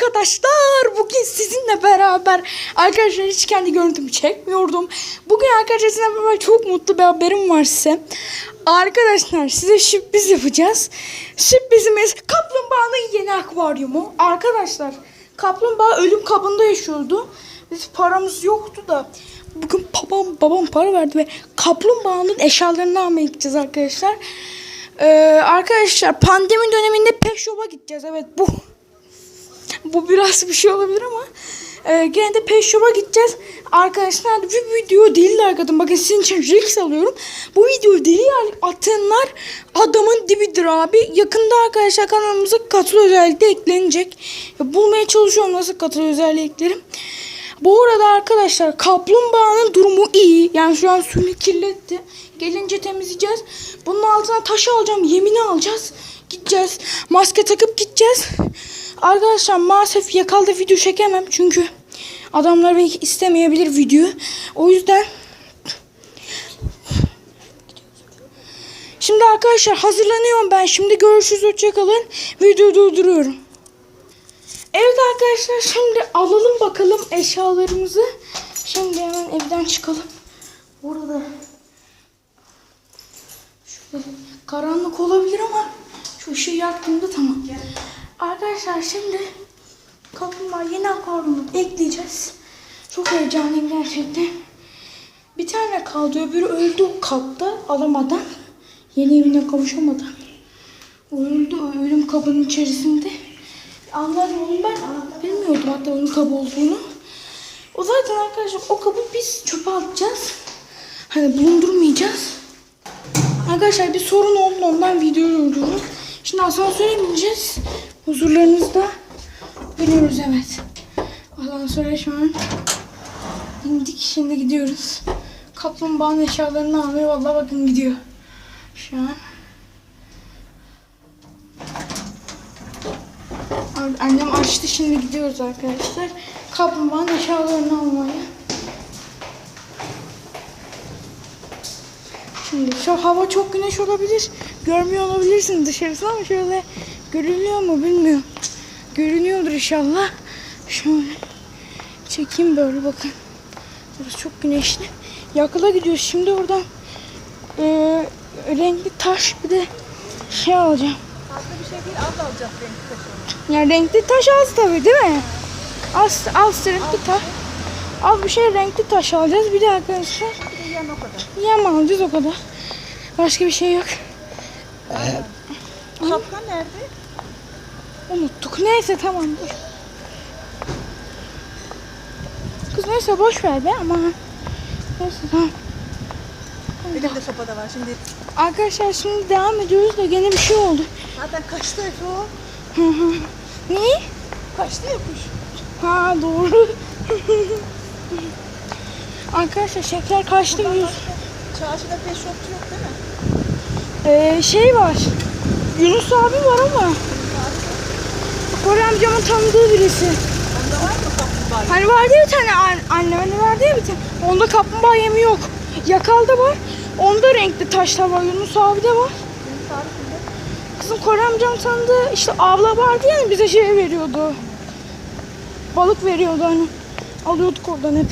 arkadaşlar bugün sizinle beraber arkadaşlar hiç kendi görüntümü çekmiyordum. Bugün arkadaşlar sizinle beraber çok mutlu bir haberim var size. Arkadaşlar size sürpriz yapacağız. Sürprizimiz kaplumbağanın yeni akvaryumu. Arkadaşlar kaplumbağa ölüm kabında yaşıyordu. Biz paramız yoktu da bugün babam babam para verdi ve kaplumbağanın eşyalarını almaya gideceğiz arkadaşlar. Ee, arkadaşlar pandemi döneminde pet shop'a gideceğiz. Evet bu bu biraz bir şey olabilir ama e, gene de pet shop'a gideceğiz. Arkadaşlar bir video deli arkadaşım. Bakın sizin için risk alıyorum. Bu video deli yani atanlar adamın dibidir abi. Yakında arkadaşlar kanalımıza katıl özelliği eklenecek. Ya, bulmaya çalışıyorum nasıl katıl özelliği. Bu arada arkadaşlar kaplumbağanın durumu iyi. Yani şu an suyunu kirletti. Gelince temizleyeceğiz. Bunun altına taş alacağım. Yemini alacağız. Gideceğiz. Maske takıp gideceğiz. Arkadaşlar maalesef yakalda video çekemem. Çünkü adamlar belki istemeyebilir video. O yüzden Şimdi arkadaşlar hazırlanıyorum ben. Şimdi görüşürüz. Hoşçakalın. Videoyu durduruyorum. Evet arkadaşlar şimdi alalım bakalım eşyalarımızı. Şimdi hemen evden çıkalım. Burada şöyle karanlık olabilir ama şu ışığı yaktığımda tamam. Arkadaşlar şimdi kaplumbağa yeni akvaryumu ekleyeceğiz. Çok heyecanlıyım gerçekten. Bir tane kaldı öbürü öldü kapta alamadan. Yeni evine kavuşamadan. Öldü ölüm kabının içerisinde. Anladım onu ben bilmiyordum hatta onun kabı olduğunu. O zaten arkadaşlar o kabı biz çöpe atacağız. Hani bulundurmayacağız. Arkadaşlar bir sorun oldu ondan video durdurdum. Şimdi asansöre bineceğiz. Huzurlarınızda biniyoruz evet. Asansöre şu an bindik şimdi gidiyoruz. Kaplumbağanın eşyalarını almaya vallahi bakın gidiyor. Şu an. Annem açtı şimdi gidiyoruz arkadaşlar. Kaplumbağanın eşyalarını almaya. Şimdi şu hava çok güneş olabilir. Görmüyor olabilirsiniz dışarısı ama şöyle görünüyor mu bilmiyorum. Görünüyordur inşallah. Şöyle çekeyim böyle bakın. Burası çok güneşli. Yakala gidiyoruz. Şimdi oradan e, renkli taş bir de şey alacağım. Fazla bir şey değil, az alacak renkli taşı. Ya renkli taş az tabii değil mi? Az, az renkli taş. Az bir şey renkli taş alacağız. Bir de arkadaşlar Bir de yan o kadar. yem alacağız o kadar. Başka bir şey yok. Şapka nerede? Unuttuk. Neyse tamam dur. Kız neyse boş ver be ama. Neyse tamam. Benim de sopada var şimdi. Arkadaşlar şimdi devam ediyoruz da gene bir şey oldu. Zaten kaçtı Efe o. Hı hı. ne? Kaçtı ya kuş. Ha doğru. Arkadaşlar şeker kaçtı biliyorsun. Çarşıda pek şopçu yok değil mi? Ee, şey var. Yunus abi var ama. Kore amcamın tanıdığı birisi. Onda var mı kaplumbağa? Hani vardı ya bir tane an- anne hani vardı ya bir tane. Onda kaplumbağa yemi yok. Yakalda var. Onda renkli taşlar var. Yunus abi de var. Kızım Kore amcam tanıdığı işte avla vardı ya bize şey veriyordu. Balık veriyordu hani. Alıyorduk oradan hep.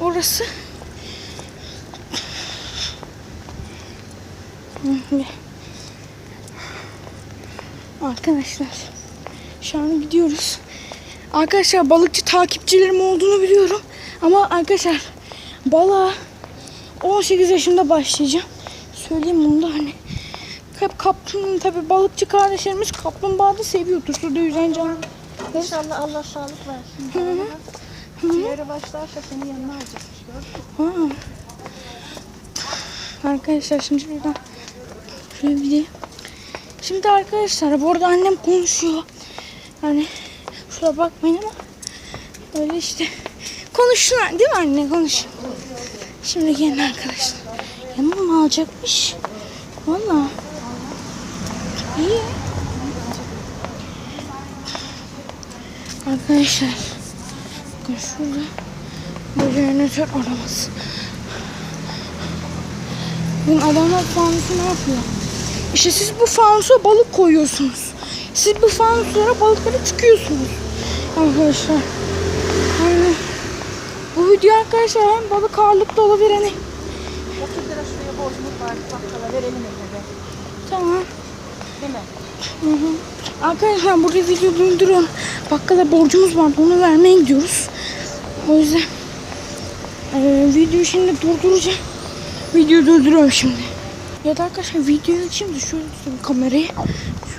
Orası. Hı, Arkadaşlar şu an gidiyoruz. Arkadaşlar balıkçı takipçilerim olduğunu biliyorum. Ama arkadaşlar balığa 18 yaşında başlayacağım. Söyleyeyim bunu da hani. Hep kaplan tabi balıkçı kardeşlerimiz kaplumbağa da seviyordur. Suda yüzen can. İnşallah Allah sağlık versin. Hı hı. Ciğeri başlarsa seni yanına alacakmış. Arkadaşlar şimdi şuradan şöyle bir de. Şimdi arkadaşlar bu arada annem konuşuyor. Yani şuraya bakmayın ama öyle işte konuşsun değil mi anne konuş. Şimdi gelin arkadaşlar. Yanıma mı alacakmış? Valla. İyi. Arkadaşlar bakın şurada bu jeneratör araması. Bunun adamlar fanusu ne yapıyor? İşte siz bu fanusa balık koyuyorsunuz. Siz bu fanuslara balıkları tıkıyorsunuz. Arkadaşlar. Yani bu video arkadaşlar hem balık ağırlıklı olabilir hani. 30 lira şuraya borcumuz var. Bakkala verelim de. Tamam. Değil mi? Hı hı. Arkadaşlar burada video durduruyorum. Bakkala borcumuz vardı onu vermeye gidiyoruz. O yüzden eee videoyu şimdi durduracağım. Videoyu durduruyorum şimdi. Ya da arkadaşlar videoyu açayım da şöyle tutayım kamerayı.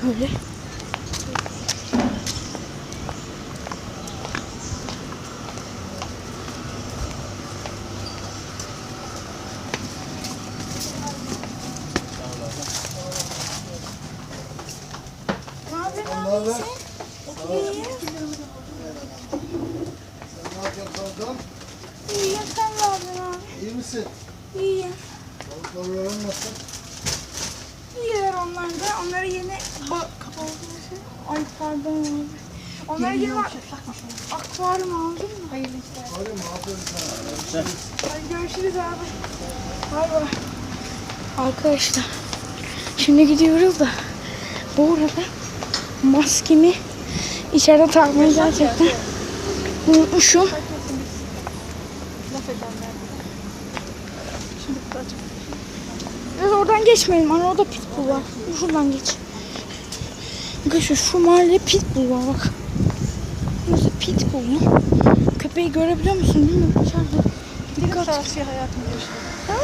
Şöyle. Ne haber abi? haber? İyi. Ne yapıyorsun Sultan? İyi. Sen ne yapıyorsun abi? İyi misin? İyi. Balıkları nasıl? İyiler onlar da. Onları yeni bak Ay pardon abi. Onları yeni bak akvaryum aldın mı? Hayırlı işler. Hadi mi? Aferin sana. Hadi görüşürüz abi. Bay bay. Arkadaşlar şimdi gidiyoruz da bu arada maskemi içeride takmayı gerçekten unutmuşum. Biraz oradan geçmeyelim. Hani orada pitbull var. Şuradan geç. Arkadaşlar şu mahallede pitbull var bak. Burası pitbull mu? Köpeği görebiliyor musun bilmiyorum. İçeride. Dikkat. çarşıya hayatımı yaşıyorum. Ha?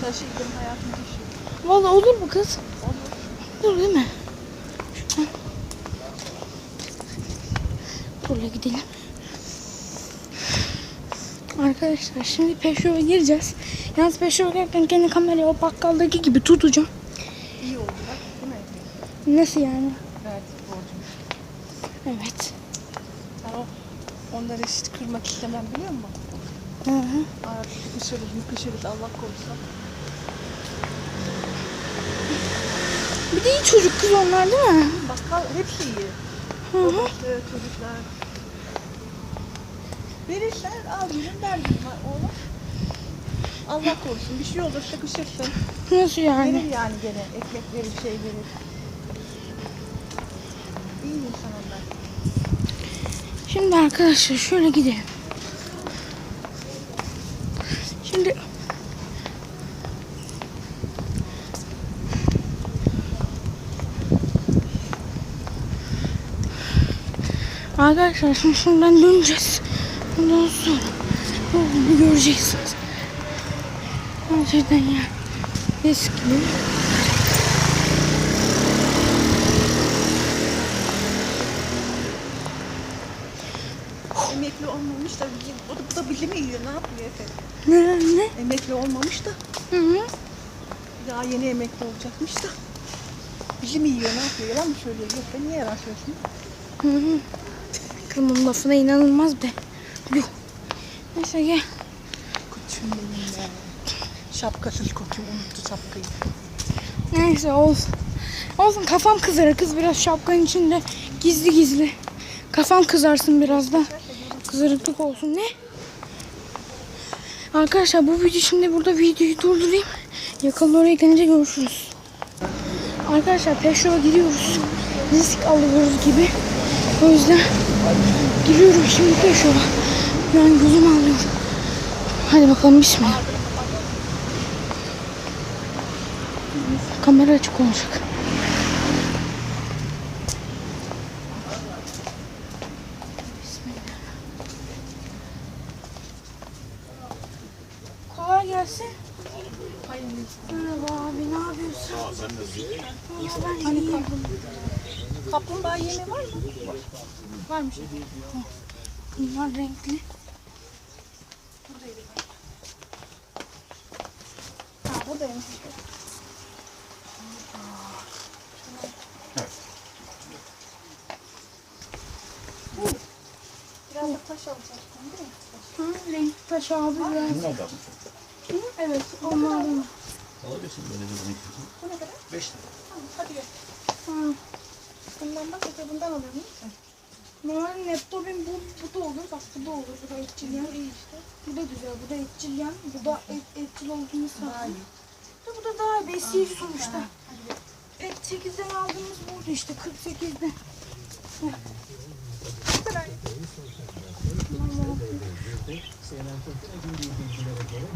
Çarşıya gidelim hayatımı yaşıyorum. Vallahi olur mu kız? Olur değil mi? Buraya gidelim. Arkadaşlar şimdi peşove gireceğiz. Yalnız peşove girerken kendi kamerayı o bakkaldaki gibi tutacağım. İyi oldu bak. Değil mi? Nasıl yani? Verdik borcumuzu. Evet. Ben o onları hiç kırmak istemem biliyor musun? Hı hı. Artık sıkışırız, mıkışırız Allah korusun. Bir de iyi çocuk kız onlar değil mi? Bakkal hepsi iyi. Hı hı. Babası, çocuklar. Verirler, al gülüm ver gülüm oğlum. Allah korusun bir şey olur sıkışırsın. Nasıl yani? Verir yani gene ekmek verir şey verir. İyi insan onlar. Şimdi arkadaşlar şöyle gidelim. Şimdi Arkadaşlar şimdi şuradan döneceğiz. Ondan sonra yolunu göreceksiniz. Gerçekten ya. Eski. Emekli olmamış da o da, bu da bilimi yiyor ne yapıyor efendim? Ne ne? Emekli olmamış da Hı hı. daha yeni emekli olacakmış da. Bilim yiyor ne yapıyor yalan mı söylüyor? Yok ben niye yalan söylüyorsun? Hı hı. Kızımın lafına inanılmaz be. Yuh. Neyse gel. Koçum benim ya. Şapkasız koçum unuttu şapkayı. Neyse olsun. Olsun kafam kızarır kız biraz şapkanın içinde gizli gizli. Kafam kızarsın biraz da. Kızarıklık olsun ne? Arkadaşlar bu video şimdi burada videoyu durdurayım. Yakında oraya gelince görüşürüz. Arkadaşlar peşoğa giriyoruz. Risk alıyoruz gibi. O yüzden giriyorum şimdi peşoğa. Yani gözüm ağlıyor. Hadi bakalım bismillah. Kamera açık olacak. Bismillah. Kolay gelsin. Merhaba abi ne yapıyorsun? Ya ben Hani iyiyim. kaplumbağa, kaplumbağa yemi var mı? Varmış. Bunlar renkli. Ha buradaymış. Biraz da taş alacaktım değil mi? Ha, renkli taş abi biraz. Hı, Evet onlardan. Alabilirsin böyle de bunu istiyorsan. Bu ne kadar? 5 lira. Tamam, hadi gel. Ha. Bundan bak öte bundan alıyorum değil mi? Normal Neptobin bu, bu da olur. Bak bu da olur. Bu da etçil yan. iyi işte. Bu da güzel. Bu da etçil yan. Bu da et, etçil olduğunu sanırım. iyi. Bu da daha besleyici sonuçta. Pet 8'den aldığımız buydu işte 48'den. Ne kadar?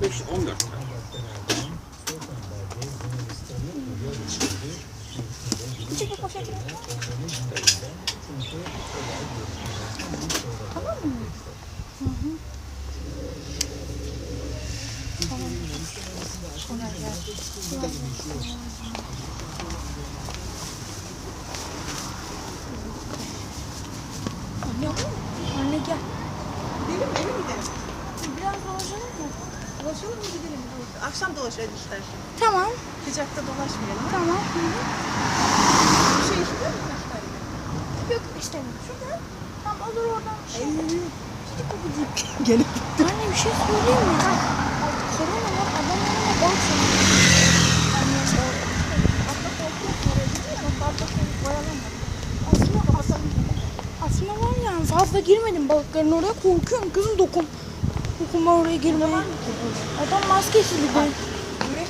Beş, on dört. Küçük bir poşet? Tamam mı? Hı hı. Tamam. Kolay gelsin. Anne? Biraz dolaşalım mı? Dolaşalım mı gidelim? Akşam dolaşalım istersen. Tamam, Sıcakta dolaşmayalım. tamam. Hı hı. Bir şey istiyor musun Naftali? Yok istemiyorum. Şurada. Tamam olur oradan bir şey. Ay, Gene. Anne bir şey söyleyeyim mi? Bak, korona var adamlarına balık satıyor. Anne o Atla korkuyor. Oraya gidiyor ama fazla boyalama. aslında, aslında, aslında var yani fazla girmedim balıkların oraya korkuyorum kızım dokun. Dokunma oraya girmeye. Adam de.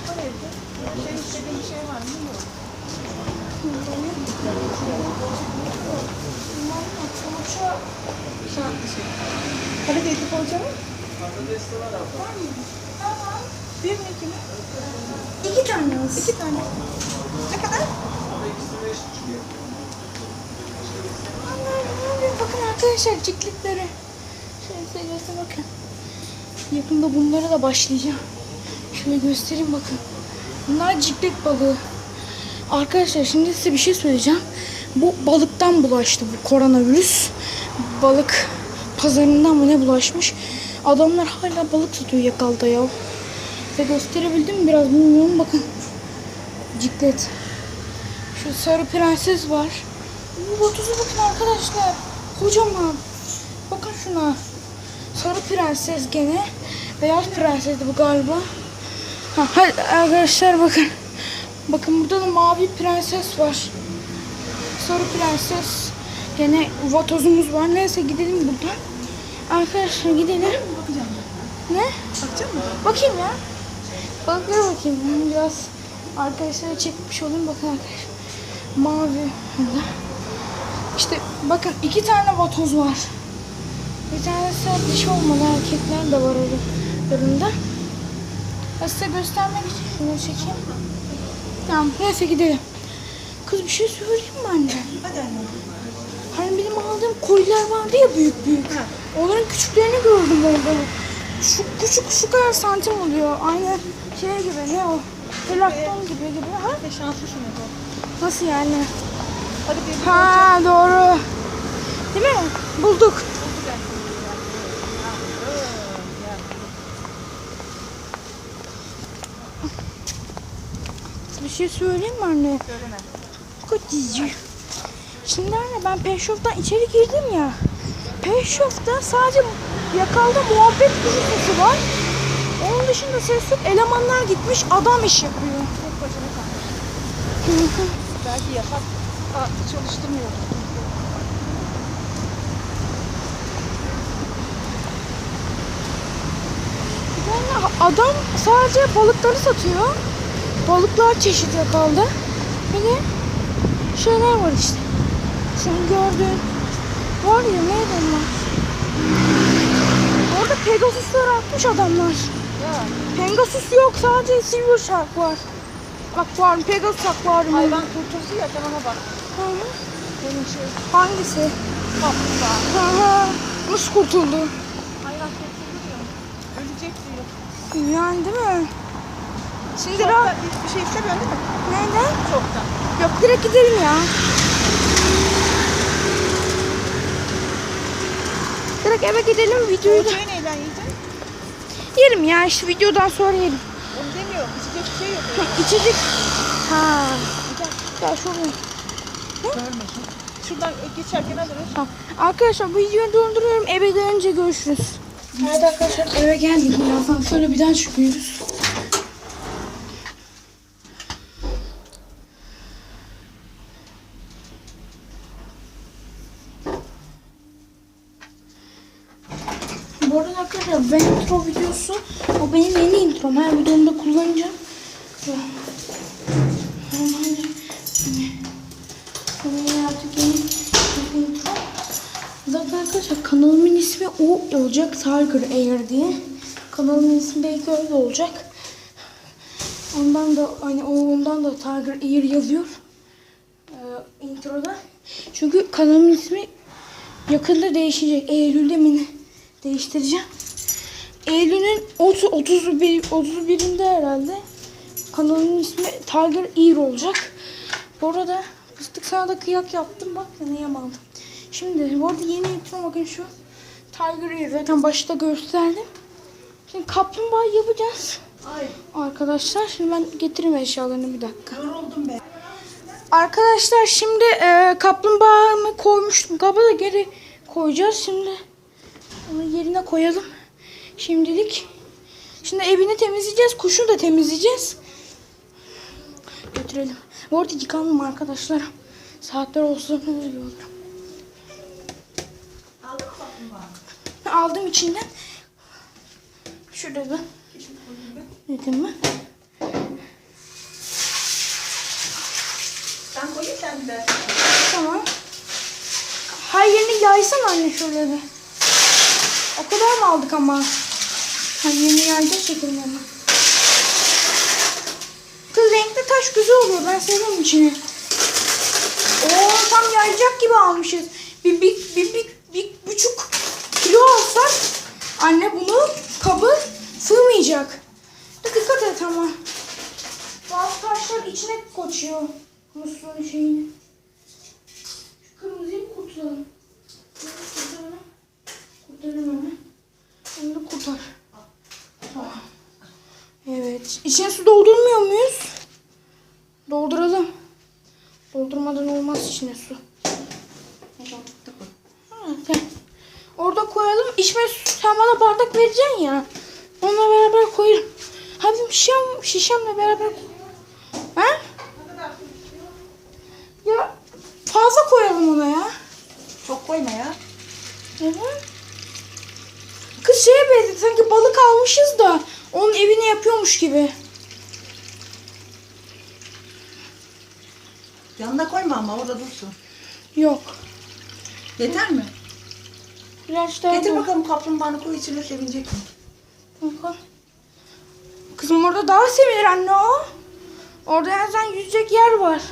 Var evde. Şey istediğin şey var mı? Yok. Patates poğaça mı? Tamam. Bir mi iki mi? İki tane olsun. İki tane. Ne kadar? Bakın arkadaşlar cikliklere. Şöyle size bakın. Yakında bunlara da başlayacağım. Şöyle göstereyim bakın. Bunlar ciklet balığı. Arkadaşlar şimdi size bir şey söyleyeceğim. Bu balıktan bulaştı bu koronavirüs. Balık pazarından mı ne bulaşmış. Adamlar hala balık satıyor yakalda ya. Size gösterebildim mi biraz bilmiyorum bakın. Ciklet. Şu sarı prenses var. Bu botuzu bakın arkadaşlar. Kocaman. Bakın şuna. Sarı prenses gene. Beyaz prensesdi bu galiba. Ha, hadi arkadaşlar bakın. Bakın burada da mavi prenses var. Sarı prenses. Gene vatozumuz var. Neyse gidelim buradan. Arkadaşlar gidelim. Ne? Bakacak mısın? Bakayım ya. Balıklara bakayım. Ben Biraz arkadaşlara çekmiş olayım. Bakın arkadaşlar. Mavi. Burada. İşte bakın iki tane vatoz var. Bir tanesi dişi olmalı. Erkekler de var aralarında. Size göstermek için şunu çekeyim. Tamam neyse gidelim. Kız bir şey söyleyeyim mi anne? Hadi anne. Hani benim aldığım koylar vardı ya büyük büyük. Ha. Onların küçüklerini gördüm orada. Şu küçük şu kadar santim oluyor. Aynı şey gibi ne o? Plakton gibi gibi. Ha? Ne şanslısın. Nasıl yani? Hadi bir Ha doğru. Değil mi? Bulduk. Bir şey söyleyeyim mi anne? Söyleme. Çok dizi. Şimdi anne ben Pet Shop'tan içeri girdim ya. Pet Shop'ta sadece yakalda muhabbet kurusu var. Onun dışında ses yok. Elemanlar gitmiş adam iş yapıyor. Tek başına kal. Belki yasak. Aa, çalıştırmıyor. Yani adam sadece balıkları satıyor. Balıklar çeşit yakalda. Bir de şeyler var işte. Senin gördüğün var ya neydi onlar? Orada Pegasus'ları atmış adamlar. Ya Pegasus yok sadece Silver Shark var. Bak var Pegasus akvaryumu. hayvan kurtulsu ya sen ona bak. Hı. Benim şey Hangisi? kaplumbağa. Hı hı. Nasıl kurtuldu? Hayvan kurtuldu diyor. Ölecek diyor. Yani değil mi? Şimdi Çoktan ra- hiçbir şey istemiyorsun değil mi? Neden? Çoktan. Yok direkt gidelim ya. Direkt eve gidelim videoyu da Poğaçayı neyle yiyeceksin? yerim ya işte videodan sonra yerim. Onu demiyorum. İçecek bir şey yok. Ha, içecek. Ha. Gel şuraya. Görmesin. Şuradan geçerken alırız. Tamam. Arkadaşlar bu videoyu donduruyorum. Eve gelince görüşürüz. Evet arkadaşlar eve geldik. Şöyle bir daha çıkıyoruz. Bu arada arkadaşlar ben intro videosu o benim yeni introm. Her videomda kullanacağım. Zaten arkadaşlar kanalım kanalımın ismi o olacak. Tiger Air diye. Kanalımın ismi belki öyle olacak. Ondan da hani ondan da Tiger Air yazıyor. Ee, introda. Çünkü kanalımın ismi yakında değişecek. Eylül'de mi değiştireceğim. Eylül'ün 30 31 31'inde herhalde kanalımın ismi Tiger Ear olacak. Bu arada fıstık sana da kıyak yaptım bak yanayım aldım. Şimdi bu arada yeni yaptım bakın şu Tiger Ear zaten başta gösterdim. Şimdi kaplumbağa yapacağız. Ay Arkadaşlar şimdi ben getireyim eşyalarını bir dakika. yoruldum ben. Arkadaşlar şimdi e, kaplumbağamı koymuştum. Kaba da geri koyacağız. Şimdi onu yerine koyalım. Şimdilik. Şimdi evini temizleyeceğiz. Kuşunu da temizleyeceğiz. Götürelim. Bu arada yıkandım arkadaşlar. Saatler olsun kaplumbağa? Aldım içinden. Şurada da. Dedim mi? Ben koyayım sen bir de. Tamam. Her yerini yaysan anne şöyle bir. O kadar mı aldık ama? Yerini yayacak şekilde ama. Kız renkli taş güzel oluyor. Ben seviyorum içini. Oo tam yayacak gibi almışız. Bir, bir, bir, bir, bir buçuk kilo alsak anne bunu kabı sığmayacak. Dikkat et ama. Bazı taşlar içine koçuyor. Musluğun şeyini. Şu kırmızıyı mı kurtulalım? Kurtaralım. Kurtaralım onu. Onu da kurtar. Tamam. Evet. İçine su doldurmuyor muyuz? Dolduralım. Doldurmadan olmaz içine su. Ha, Orada koyalım. İçme su. Sen bana bardak vereceksin ya. Onunla beraber koyarım. Hadi şişem, şişemle beraber koy. Ha? Ya fazla koyalım ona ya. Çok koyma ya. Neden? Kız şeye benziyor. Sanki balık almışız da onun yapıyormuş gibi. Yanına koyma ama orada dursun. Yok. Yeter mi? Biraz daha Getir bakalım kaplumbağanı koy içine sevinecek mi? Bakalım. Kızım orada daha sevinir anne o. Orada en azından yüzecek yer var.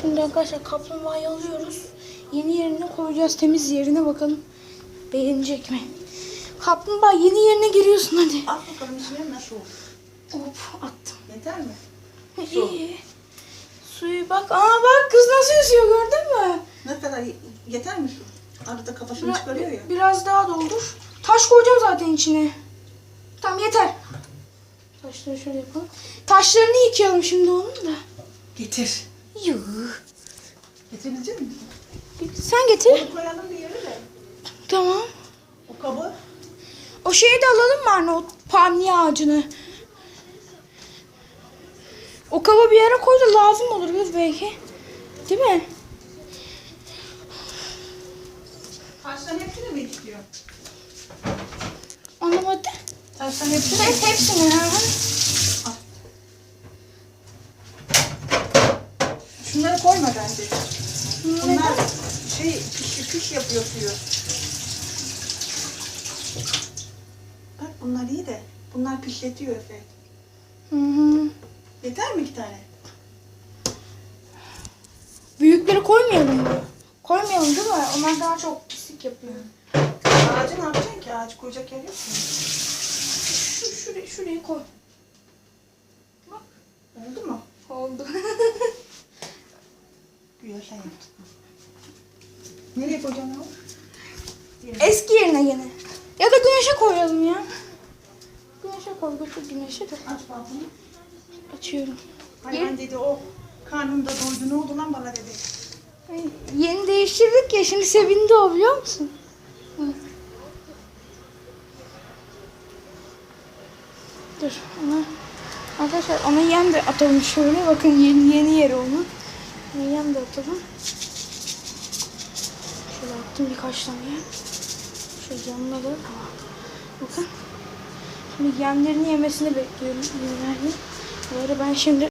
Şimdi arkadaşlar kaplumbağayı alıyoruz. Yeni yerine koyacağız. Temiz yerine bakalım. Beğenecek mi? Kaplumbağa yeni yerine giriyorsun hadi. At bakalım içine nasıl olur? Hop attım. Yeter mi? İyi. Suyu bak. Aa bak kız nasıl yüzüyor gördün mü? Ne kadar yeter mi su? Arada kafasını Bira- çıkarıyor ya. Biraz daha doldur. Taş koyacağım zaten içine. Tamam yeter. Taşları şöyle yapalım. Taşlarını yıkayalım şimdi onun da. Getir. Yuh. Getirebilecek misin? Sen getir. Onu koyalım bir yere de. Tamam. O kabı O şeyi de alalım mı? O palmiye ağacını. O kaba bir yere koy da lazım olur kız belki. Değil mi? taşların hepsini mi istiyor? Anlamadı. Taşların hepsini Hep hepsini. hı. Şunları koyma bence. Bunlar şey piş, piş yapıyor suyu. Bak bunlar iyi de. Bunlar pişletiyor Efe. Hı hı. Yeter mi iki tane? Büyükleri koymayalım mı? Koymayalım değil mi? Onlar daha çok pislik yapıyor. Ağacı ne yapacaksın ki? Ağaç koyacak yer yok mu? Şu, şuraya, şuraya koy. Oldu mu? Oldu. Güzel sen yaptın. Nereye koyacaksın onu? Eski yerine gene. Ya da güneşe koyalım ya. Güneşe koy götür güneşe de. Aç balkonu. Açıyorum. Hayvan dedi o karnımda doydu ne oldu lan bana dedi. Ay, Yeni değiştirdik ya şimdi sevindi o biliyor musun? Hı. Dur ona arkadaşlar ona yem de atalım şöyle bakın yeni yeni yeri onun. Ona yem de atalım. Şöyle attım birkaç tane yem. Şöyle yanına da tamam. Bakın. Şimdi yemlerini yemesini bekliyorum. Yemlerini. Bu arada ben şimdi